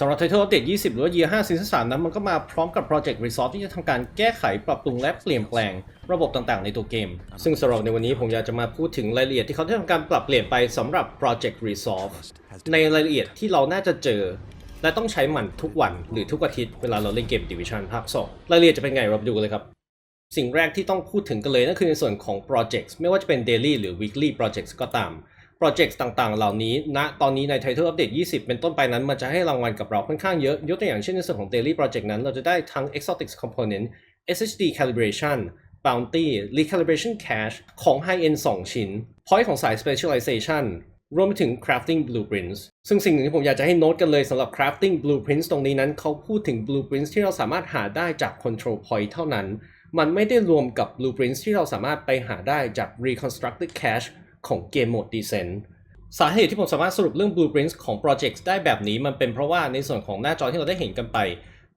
สำหรับ Title Update 20 หรือว่า Year 5 Season 3นั้นมันก็มาพร้อมกับ Project Resolve ที่จะทำการแก้ไขปรับปรุงและเปลี่ยนแปลงระบบต่างๆ ในตัวเกม ซึ่งสำหรับในวันนี้ผมอยากจะมาพูดถึงรายละเอียดที่เขาได้ทำการปรับเปลี่ยนไปสำหรับ Project Resolve ในรายละเอียดที่เราน่าจะเจอ และต้องใช้มันทุกวันหรือทุกอาทิตย์เวลาเราเล่นเกม Division ภาค2รายละเอียดจะเป็นไงเราไปดูกันเลยครับสิ่งแรกที่ต้องพูดถึงกันเลยนั่นคือในส่วนของ projects ไม่ว่าจะเป็น daily หรือ weekly projects ก็ตาม โปรเจกต์ต่างๆ เหล่านี้ณนะตอนนี้ใน Title Update 20 เป็นต้นไปนั้น มันจะให้รางวัลกับเราค่อนข้างเยอะ ยกตัวอย่างเช่นในส่วนของ Daily Project นั้น เราจะได้ทั้ง Exotics Component SSD Calibration Bounty Recalibration Cache ของ High End 2 ชิ้น Point ของสาย Specialization รวมไปถึง crafting blueprints ซึ่งสิ่งหนึ่งที่ผมอยากจะให้โน้ตกันเลยสำหรับ crafting blueprints ตรงนี้นั้นเขาพูดถึง blueprints ที่เราสามารถหาได้จาก control point เท่านั้น มันไม่ได้รวมกับ blueprints ที่เราสามารถไปหาได้จาก reconstructed cache ของเกมโหมด descent สาเหตุที่ผมสามารถสรุปเรื่อง blueprints ของ projects ได้แบบนี้มันเป็นเพราะว่าในส่วนของหน้าจอที่เราได้เห็นกันไป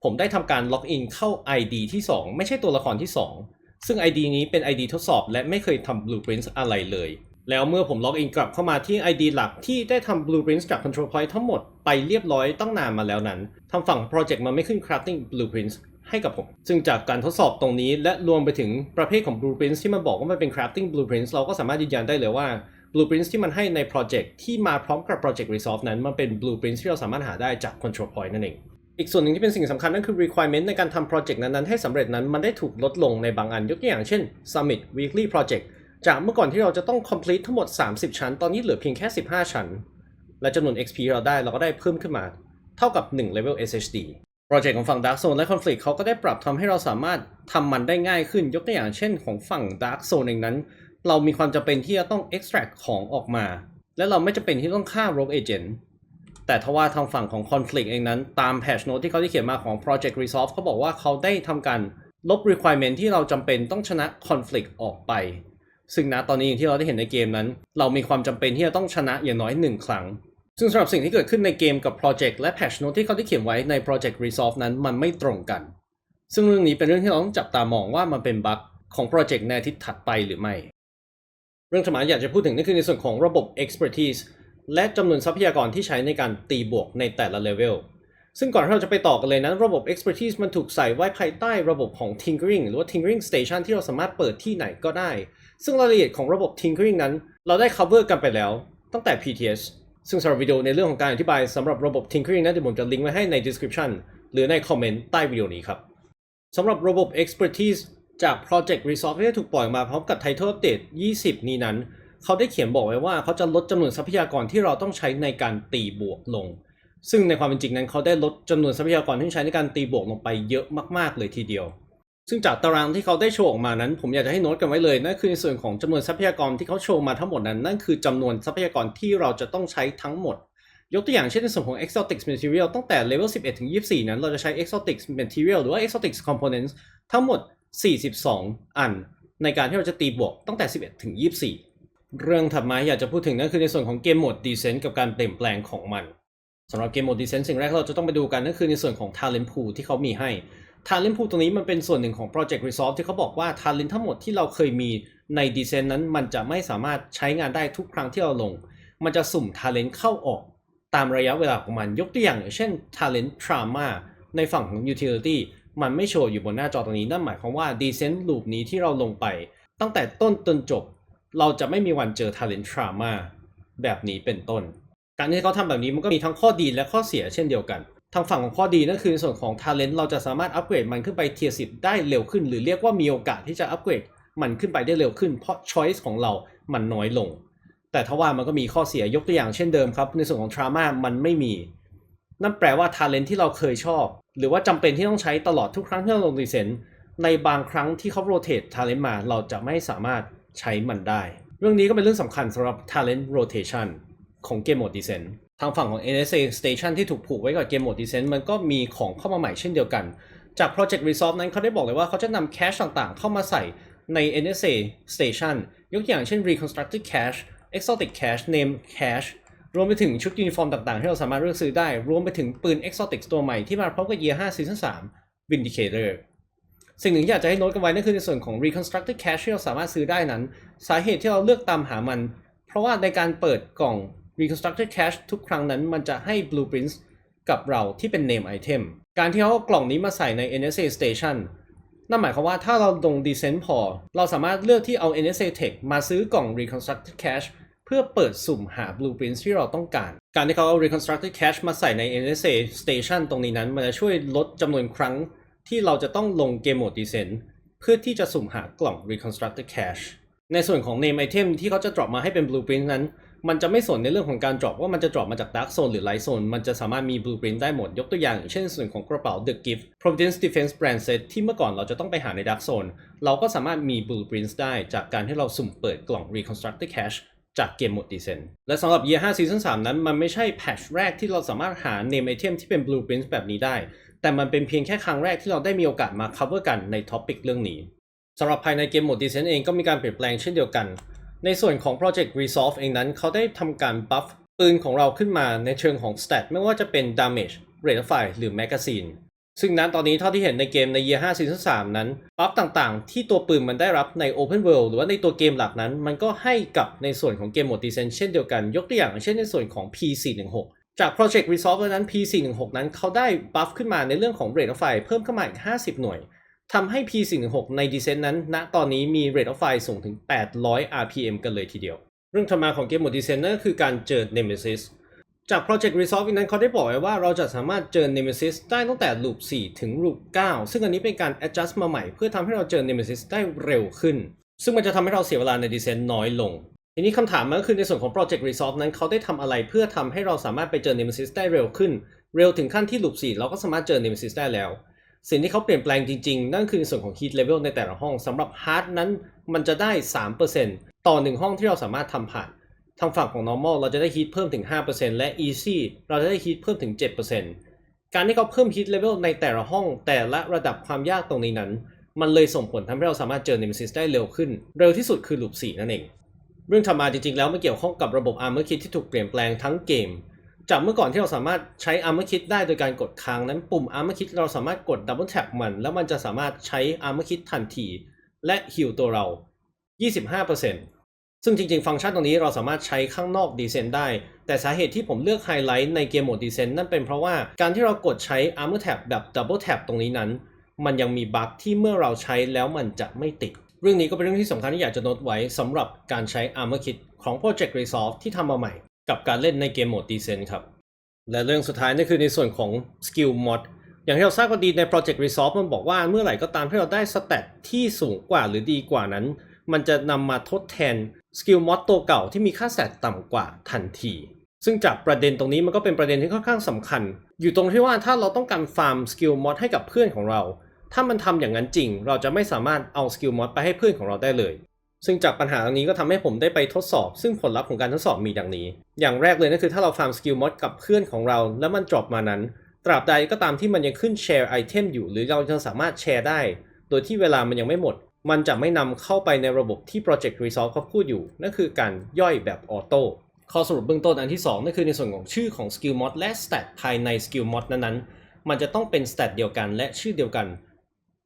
ผมได้ทำการล็อกอินเข้า ID ที่ 2 ไม่ใช่ตัวละครที่ 2 ซึ่ง ID นี้เป็น ID ทดสอบ และไม่เคยทำ blueprints อะไรเลย แล้วเมื่อผมล็อกอินกลับเข้ามาที่ ID หลักที่ได้ทำ blueprints จาก control point ทั้งหมดไปเรียบร้อยตั้งนานมาแล้วนั้นทางฝั่ง project มันไม่ขึ้น crafting blueprints ให้กับผม ซึ่งจากการทดสอบตรงนี้และรวมไปถึงประเภทของ blueprints ที่มันบอกว่ามันเป็น crafting blueprints เราก็สามารถยืนยันได้เลยว่า blueprints ที่มันให้ใน project ที่มาพร้อมกับ project resolve นั้นมันเป็น blueprints ที่เราสามารถหาได้จาก control point นั่นเองอีกส่วนหนึ่งที่เป็นสิ่งสำคัญนั่นคือ requirement ในการทำ project นั้นๆให้สำเร็จนั้นมันได้ถูกลดลงในบางอันยกตัวอย่างเช่น summit weekly project จากเมื่อก่อนที่เราจะต้อง complete ทั้งหมด 30 ชั้น ตอนนี้เหลือเพียงแค่ 15 ชั้น และจำนวน XP เราได้เราก็ได้เพิ่มขึ้นมา เท่ากับ 1 level SHD โปรเจกต์ของฝั่ง Dark Zone และ Conflict เขาก็ได้ปรับทำให้เราสามารถทำมันได้ง่ายขึ้น ยกตัวอย่างเช่นของฝั่ง Dark Zone เองนั้น เรามีความจำเป็นที่จะต้อง extract ของออกมา และเราไม่จำเป็นที่ต้องฆ่า Rogue Agent แต่ทว่าทางฝั่งของ Conflict เองนั้น ตาม patch note ที่เขาได้เขียนมาของ Project Resolve เขาบอกว่าเขาได้ทำการลบ requirement ที่เราจำเป็นต้องชนะ Conflict ออกไป ซึ่งณตอนนี้อย่างที่เราได้เห็นในเกมนั้น เรามีความจำเป็นที่จะต้องชนะอย่างน้อยหนึ่งครั้ง ซึ่งสำหรับสิ่งที่เกิดขึ้นในเกมกับ Project และ Patch Note ที่เขาได้เขียนไว้ใน Project Resolve นั้นมันไม่ตรงกัน ซึ่งเรื่องนี้เป็นเรื่องที่เราต้องจับตามองว่ามันเป็นบั๊กของ Project ในทิตย์ถัดไปหรือไม่ เรื่องที่ผมอยากจะพูดถึงนั่นคือในส่วนของระบบ expertise และจำนวนทรัพยากรที่ใช้ในการตีบวกในแต่ละเลเวลซึ่งก่อนที่เราจะไปต่อกันเลยนั้นระบบ expertise มันถูกใส่ไว้ภายใต้ระบบของ tinkering หรือว่า tinkering station ที่เราสามารถเปิดที่ไหนก็ได้ ซึ่งรายละเอียดของระบบ tinkering นั้น เราได้ cover กันไปแล้ว ตั้งแต่ PTS ซึ่งสำหรับวิดีโอในเรื่องของการอธิบายสำหรับระบบ tinkering นั้นเดี๋ยวผมจะลิงก์ไว้ให้ใน description หรือในคอมเมนต์ใต้วิดีโอนี้ครับสำหรับระบบ expertise จาก Project Resolve ที่ได้ถูกปล่อยมาพร้อมกับ Title Update 20 นี้นั้น เขาได้เขียนบอกไว้ว่าเขาจะลดจำนวนทรัพยากรที่เราต้องใช้ในการตีบวกลง ซึ่งในความเป็นจริงนั้นเขาได้ลดจำนวนทรัพยากรที่ใช้ในการตีบวกลงไปเยอะมาก ๆ เลยทีเดียว ซึ่งจากตารางที่เขาได้โชว์ออกมานั้น ผมอยากจะให้โน้ตกันไว้เลยนั่นคือในส่วนของจำนวนทรัพยากรที่เขาโชว์มาทั้งหมดนั้น นั่นคือจำนวนทรัพยากรที่เราจะต้องใช้ทั้งหมด ยกตัวอย่างเช่นในส่วนของ Exotic material ตั้งแต่ level 11 ถึง 24 นั้น เราจะใช้ Exotic material หรือว่า Exotic components ทั้งหมด 42 อัน ในการที่เราจะตีบวกตั้งแต่ 11 ถึง 24 เรื่องถัดมาอยากจะพูดถึงนั่นคือในส่วนของเกมโหมด descent กับการเปลี่ยนแปลงของมันสำหรับเกมโหมด descent สิ่งแรกที่เราจะต้องไปดูกันนั่นคือในส่วนของ talent pool ที่เขามีให้ talent pool ตรงนี้มันเป็นส่วนหนึ่งของ project resolve ที่เขาบอกว่า talent ทั้งหมดที่เราเคยมีใน d e s c e n นั้นมันจะไม่สามารถใช้งานได้ทุกครั้งที่เราลง มันจะสุ่ม talent เข้าออกตามระยะเวลาของมันยกตัวอย่างอย่างเช่น talent trauma ในฝั่งของ utility มันไม่โชว์อยู่บนหน้าจอตรงนี้นั่นหมายความว่า descent loop นี้ที่เราลงไป ตั้งแต่ต้นจนจบ เราจะไม่มีวันเจอ talent trauma แบบนี้เป็นต้น การที่เขาทำแบบนี้มันก็มีทั้งข้อดีและข้อเสียเช่นเดียวกัน ทางฝั่งของข้อดีนั่นคือในส่วนของ talent เราจะสามารถอัปเกรดมันขึ้นไป tier 10ได้เร็วขึ้น หรือเรียกว่ามีโอกาสที่จะอัปเกรดมันขึ้นไปได้เร็วขึ้น เพราะ choice ของเรามันน้อยลง แต่ถ้าว่ามันก็มีข้อเสียยกตัวอย่างเช่นเดิมครับ ในส่วนของ trauma มันไม่มี นั่นแปลว่า talent ที่เราเคยชอบ หรือว่าจำเป็นที่ต้องใช้ตลอดทุกครั้งที่เราลงดีเซนในบางครั้งที่เขา rotate talent มาเราจะไม่สามารถใช้มันได้ เรื่องนี้ก็เป็นเรื่องสำคัญสำหรับ talent rotation ของเกมโหมดดีเซน ทางฝั่งของ NSA Station ที่ถูกผูกไว้กับเกมโหมดดีเซนมันก็มีของเข้ามาใหม่เช่นเดียวกัน จาก Project Resolve นั้นเขาได้บอกเลยว่าเขาจะนำแคชต่างๆ เข้ามาใส่ใน NSA Station ยกอย่างเช่น Reconstructed Cache Exotic Cache Name Cache รวมไปถึงชุดยูนิฟอร์มต่างๆ ที่เราสามารถเลือกซื้อได้ รวมไปถึงปืน Exotic ตัวใหม่ที่มาพร้อมกับ Year 5 Season 3 Vindicator สิ่งหนึ่งที่อยากจะให้โน้ตกันไว้นั่นคือในส่วนของ Reconstructed Cache ที่เราสามารถซื้อได้นั้น สาเหตุที่เราเลือกตามหามัน เพราะว่าในการเปิดกล่อง Reconstructed Cache ทุกครั้งนั้นมันจะให้ Blueprints กับเราที่เป็น name item การที่เขาเอากล่องนี้มาใส่ใน NSA station นั่นหมายความว่าถ้าเราลง descent พอ เราสามารถเลือกที่เอา NSA Tech มาซื้อกล่อง reconstructed cache เพื่อเปิดสุ่มหา blueprints ที่เราต้องการ การที่เขาเอา reconstructed cache มาใส่ใน NSA station ตรงนี้นั้น มันจะช่วยลดจำนวนครั้งที่เราจะต้องลงเกมโหมด descent เพื่อที่จะสุ่มหากล่อง reconstructed cache ในส่วนของ name item ที่เขาจะ drop มาให้เป็น blueprint นั้น มันจะไม่สนในเรื่องของการ drop ว่ามันจะ drop มาจาก dark zone หรือ light zone มันจะสามารถมี blueprint ได้หมด ยกตัวอย่างเช่นส่วนของกระเป๋า the gift providence defense brand set ที่เมื่อก่อนเราจะต้องไปหาใน dark zone เราก็สามารถมี blueprints ได้จากการที่เราสุ่มเปิดกล่อง reconstructed cache จากเกมโหมด Descent และสำหรับ Year 5 Season 3 นั้น มันไม่ใช่แพทชแรกที่เราสามารถหา name item ที่เป็น blueprints แบบนี้ได้ แต่มันเป็นเพียงแค่ครั้งแรกที่เราได้มีโอกาสมา cover กันในท็อปิกเรื่องนี้สำหรับภายในเกมโหมด Descent เองก็มีการเปลี่ยนแปลงเช่นเดียวกัน ในส่วนของ Project Resolve เองนั้น เขาได้ทำการ buff ปืนของเราขึ้นมาในเชิงของ stat ไม่ว่าจะเป็น damage rate of fire หรือ magazine ซึ่งนั้นตอนนี้เท่าที่เห็นในเกมใน Year 5 Season 3นั้นบัฟต่างๆ ที่ตัวปืนมันได้รับใน Open World หรือว่าในตัวเกมหลักนั้น มันก็ให้กับในส่วนของเกมโหมด Descent เช่นเดียวกัน ยกตัวอย่างเช่นในส่วนของ P416 จาก Project Resolve นั้น P416 นั้นเขาได้บัฟขึ้นมาในเรื่องของ Rate of Fire เพิ่มขึ้นมาอีก 50 หน่วย ทำให้ P416 ใน Descent นั้น ณ ตอนนี้มี Rate of Fire สูงถึง 800 RPM กันเลยทีเดียว เรื่องธรรมาของเกมหมด Descent นั่นก็คือการเจอ Nemesis จาก Project Resolve นั้นเขาได้บอกไว้ว่าเราจะสามารถเจอ Nemesis ได้ตั้งแต่ Loop 4 ถึง Loop 9 ซึ่งอันนี้เป็นการ adjust มาใหม่ เพื่อทำให้เราเจอ Nemesis ได้เร็วขึ้น ซึ่งมันจะทำให้เราเสียเวลาใน Descent น้อยลง ทีนี้คำถามมันก็คือในส่วนของ Project Resolve นั้นเขาได้ทำอะไรเพื่อทำให้เราสามารถไปเจอ Nemesis ได้เร็วขึ้น เร็วถึงขั้นที่ Loop 4 เราก็สามารถเจอ Nemesis ได้แล้ว สิ่งที่เขาเปลี่ยนแปลงจริงๆ นั่นคือส่วนของ heat level ในแต่ละห้องสำหรับ hard นั้นมันจะได้ 3%ต่อ 1 ห้องที่เราสามารถทำผ่านทางฝั่งของ normal เราจะได้ heat เพิ่มถึง 5%และ easy เราจะได้ heat เพิ่มถึง 7%การที่เขาเพิ่ม heat level ในแต่ละห้องแต่ละระดับความยากตรงนี้นั้น มันเลยส่งผลทำให้เราสามารถเจอ nemesis ได้เร็วขึ้น เร็วที่สุดคือ loop 4 นั่นเอง เรื่องธรรมาจริงๆ แล้วมันเกี่ยวข้องกับระบบ armor kit ที่ถูกเปลี่ยนแปลงทั้งเกม จากเมื่อก่อนที่เราสามารถใช้ armor kit ได้โดยการกดค้างนั้นปุ่ม armor kit เราสามารถกด double tap มัน แล้วมันจะสามารถใช้ armor kit ทันที และ heal ตัวเรา 25%ซึ่งจริงๆ ฟังก์ชันตรงนี้เราสามารถใช้ข้างนอก Descent ได้ แต่สาเหตุที่ผมเลือกไฮไลท์ในเกมโหมด Descent นั่นเป็นเพราะว่าการที่เรากดใช้ Armor Tab แบบ Double Tap ตรงนี้นั้น มันยังมีบั๊กที่เมื่อเราใช้แล้วมันจะไม่ติด เรื่องนี้ก็เป็นเรื่องที่สำคัญที่อยากจะโน้ตไว้สำหรับการใช้ Armor Kit ของ Project Resolve ที่ทำมาใหม่ กับการเล่นในเกมโหมด Descent ครับ และเรื่องสุดท้ายนั่นคือในส่วนของ Skill Mod อย่างที่เราทราบกันดีใน Project Resolve มันบอกว่าเมื่อไหร่ก็ตามที่เราได้สเตตที่สูงกว่าหรือดีกว่านั้น มันจะนำมาทดแทนสกิลมอดตัวเก่าที่มีค่าแสตต่ำกว่าทันที ซึ่งจากประเด็นตรงนี้มันก็เป็นประเด็นที่ค่อนข้างสำคัญ อยู่ตรงที่ว่าถ้าเราต้องการฟาร์มสกิลมอดให้กับเพื่อนของเรา ถ้ามันทำอย่างนั้นจริง เราจะไม่สามารถเอาสกิลมอดไปให้เพื่อนของเราได้เลย ซึ่งจากปัญหาตรงนี้ก็ทำให้ผมได้ไปทดสอบ ซึ่งผลลัพธ์ของการทดสอบมีดังนี้ อย่างแรกเลยนั่นคือถ้าเราฟาร์มสกิลมอดกับเพื่อนของเรา แล้วมันจบมานั้น ตราบใดก็ตามที่มันยังขึ้นแชร์ไอเทมอยู่ หรือเรายังสามารถแชร์ได้ โดยที่เวลามันยังไม่หมด มันจะไม่นำเข้าไปในระบบที่ Project Resolve เขาพูดอยู่ นั่นคือการย่อยแบบออโต้ข้อสรุปเบื้องต้นอันที่2นั่นคือในส่วนของชื่อของ Skill Mod และ Stat ภายใน Skill Mod นั้นๆ มันจะต้องเป็น Stat เดียวกันและชื่อเดียวกัน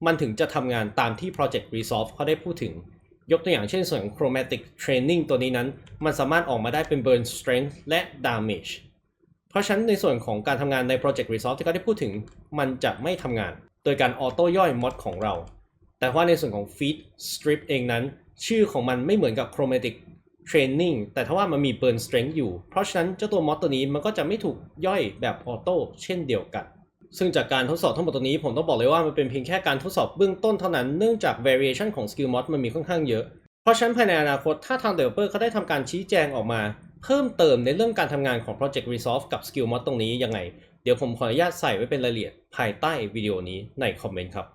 มันถึงจะทำงานตามที่ Project Resolve เขาได้พูดถึง ยกตัวอย่างเช่นส่วนของ Chromatic Training ตัวนี้นั้น มันสามารถออกมาได้เป็น Burn Strength และ Damage เพราะฉะนั้นในส่วนของการทำงานใน Project Resolve ที่เขาได้พูดถึง มันจะไม่ทำงาน โดยการออโต้ย่อยมอดของเรา แต่ว่าในส่วนของ Feed Strip เองนั้น ชื่อของมันไม่เหมือนกับ Chromatic Training แต่ถ้าว่ามันมี Burn Strength อยู่ เพราะฉะนั้นเจ้าตัวมอดตัวนี้มันก็จะไม่ถูกย่อยแบบออโต้เช่นเดียวกัน ซึ่งจากการทดสอบทั้งหมดตัวนี้ผมต้องบอกเลยว่ามันเป็นเพียงแค่การทดสอบเบื้องต้นเท่านั้นเนื่องจาก variation ของ skill mod มันมีค่อนข้างเยอะ เพราะฉะนั้นภายในอนาคตถ้าทาง developer เขาได้ทำการชี้แจงออกมา เพิ่มเติมในเรื่องการทำงานของ project resolve กับ skill mod ตรงนี้ยังไง เดี๋ยวผมขออนุญาตใส่ไว้เป็นรายละเอียดภายใต้วิดีโอนี้ในคอมเมนต์ครับ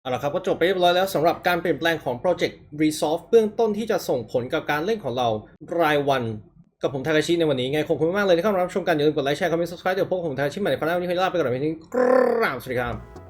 เอาละครับก็จบไปเรียบร้อยแล้วสำหรับการเปลี่ยนแปลงของ Project Resolve เบื้องต้นที่จะส่งผลกับการเล่นของเรารายวัน กับผมทากาชิในวันนี้ไงขอบคุณมากเลยที่เข้ามารับชมกันอย่าลืมกดไลค์แชร์คอมเมนต์ subscribe เดี๋ยวพบกับผมทากาชิใหม่ในครั้งหน้าวันนี้ขอลาไปก่อนไปที่กราบสวัสดีครับ